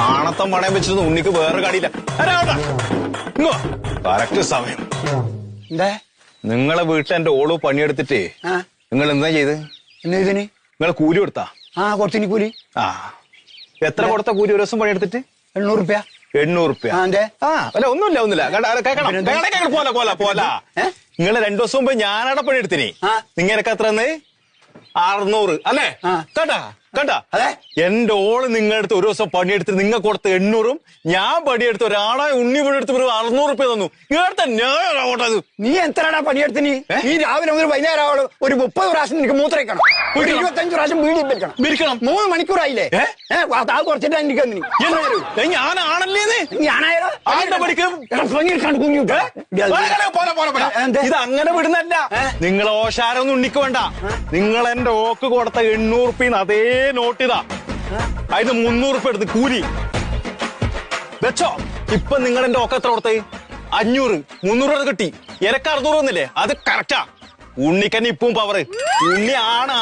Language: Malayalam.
ആണത്തം പണയം വെച്ചിരുന്ന ഉണ്ണിക്ക് വേറെ കടിയില്ല. കറക്റ്റ് സമയം. നിങ്ങളെ വീട്ടിൽ എന്റെ ഓൾ പണിയെടുത്തിട്ടേ നിങ്ങൾ എന്താ ചെയ്ത്? എന്നാ ഇതിന് നിങ്ങൾ കൂലി കൊടുത്താ? ആ കുറച്ചിനി കൂലി. ആ. എത്ര കൊടുത്ത കൂലി ഒരു ദിവസം പണിയെടുത്തിട്ട്? എണ്ണൂറ് റുപ്യ. എണ്ണൂറ് റുപ്യ. ആ അല്ല ഒന്നുമില്ല ഒന്നുമില്ല. പോലെ പോല പോല? നിങ്ങൾ രണ്ടു ദിവസം മുമ്പ് ഞാനവിടെ പണിയെടുത്തിനി. നിങ്ങനൊക്കെ നിങ്ങൾക്ക് എത്ര അറുന്നൂറ്. അല്ലേ. കേട്ടാ? കേട്ടാ അതെ. എന്റെ ഓൾ നിങ്ങളുടെ അടുത്ത് ഒരു ദിവസം പണിയെടുത്ത് നിങ്ങൾ കൊടുത്ത എണ്ണൂറും ഞാൻ പണിയെടുത്ത് ഒരാളെ ഉണ്ണി പണിയെടുത്ത് ഒരു അറുന്നൂറ് റുപ്യ തന്നു. ഇവിടുത്തെ നീ എത്രടാ പണിയെടുത്ത്? നീ? രാവിലെ മുതൽ വൈകുന്നേരം ആവോളം ഒരു മുപ്പത് പ്രാവശ്യം നിനക്ക് മൂത്രയ്ക്കണം ഒരു. ഇരുപത്തഞ്ച് പ്രാവശ്യം വീടി വെക്കണം വിരിക്കണം മൂന്ന് മണിക്കൂറായില്ലേ? ഏ? ഏ അത് കുറച്ചിട്ട് എനിക്ക് ഞാനായാലോ ആരുടെ? ഇത് അങ്ങനെ വിടുന്നല്ല നിങ്ങൾ ഓശാരൊന്നും ഉണ്ണിക്ക് വേണ്ട. നിങ്ങൾ എന്റെ ഓക്ക് കൊടുത്ത എണ്ണൂറ് റുപ്യ അതേ നോട്ട് ഇതാ. അതിന് മുന്നൂറ് റുപ്യ എടുത്ത് കൂലി. വെച്ചോ. ഇപ്പൊ നിങ്ങൾ എന്റെ ഒക്കെ എത്ര കൊടുത്തേ? അഞ്ഞൂറ്. മുന്നൂറ് രൂപ കിട്ടി. എനക്ക് അറുന്നൂറ് വന്നില്ലേ? അത് കറക്റ്റാ ഉണ്ണിക്കന്നെ ഇപ്പം പവറ് ഉണ്ണി ആണ്